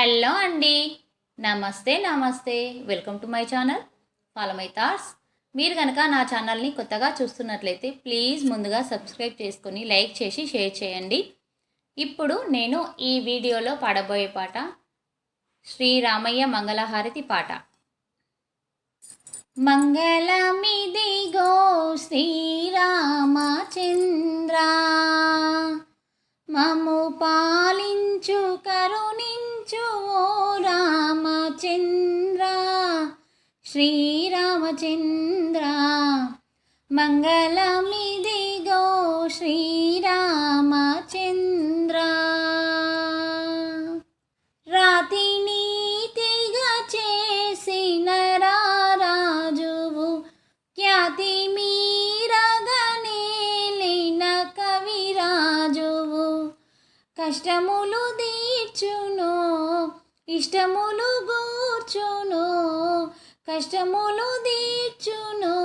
Hello అండి. నమస్తే నమస్తే. Welcome to my channel follow my thoughts మీరు కనుక నా ఛానల్ని కొత్తగా చూస్తున్నట్లయితే ప్లీజ్ ముందుగా సబ్స్క్రైబ్ చేసుకొని లైక్ చేసి షేర్ చేయండి. ఇప్పుడు నేను ఈ వీడియోలో పాడబోయే పాట శ్రీరామయ్య మంగళహారతి పాట. మంగళమిదిగో శ్రీరామచంద్ర మము పాలించు కరు శ్రీరామచంద్ర మంగళమిదిగో శ్రీరామచంద్ర రాతి నీతిగా చేసిన రారాజువు ఖ్యాతి మీరగనేలిన కవిరాజువు కష్టములు తీర్చును ఇష్టములు గూర్చును కష్టములు తీర్చును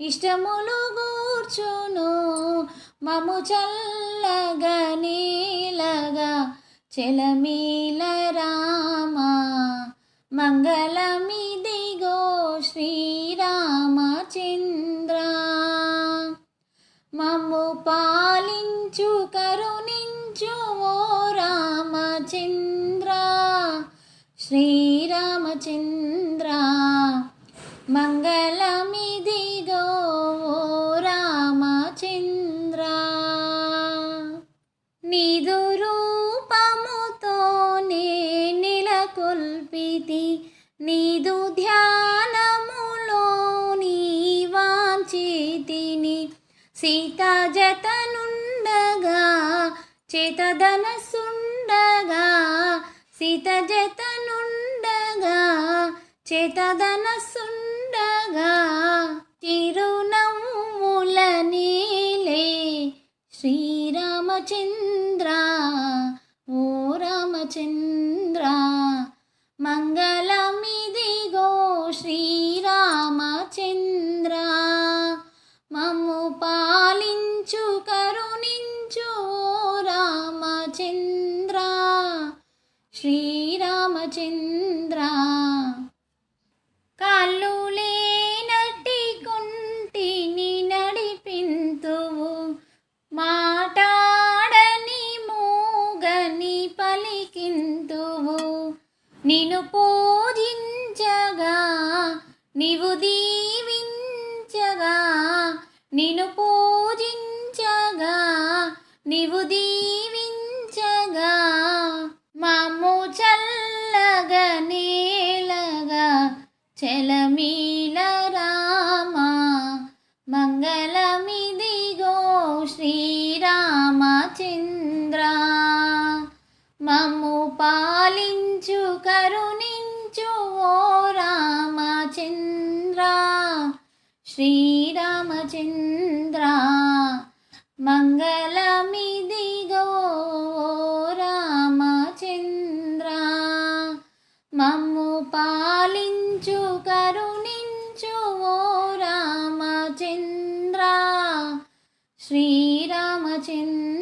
ఇష్టములు గూర్చును. మము చల్లగా నీలగా చెలమీల రామ. మంగళమిదిగో శ్రీరామచంద్ర మమ్ము పాలించు కరుణించు ఓ రామచంద్ర శ్రీరామచంద్ర మంగళమిదిగో ఓ రామచంద్ర. నీదు రూపముతోనే నెలకొల్పితి. నీదు ధ్యానములో నీ వాంచితిని సీత జతనుండగా చేతదనసుండగా సీత జతనుండగా చేతదనసుండగా చిరునవ్వుల నీలే. శ్రీరామచంద్ర ఓ రామచంద్ర మంగళమిదిగో శ్రీరామచంద్ర. మమ్ము పాలించు కరుణించు ఓ రామచంద్ర. శ్రీరామచంద్ర. పలికింతువు నిను పూజించగా నీవు దీవించగా నిను పూజించగా నీవు దీ రామచంద్ర శ్రీరామచంద్ర మంగళమిదిగో రామచంద్ర. మమ్ము పాలించు కరుణించు ఓ రామచంద్ర శ్రీరామచంద్ర.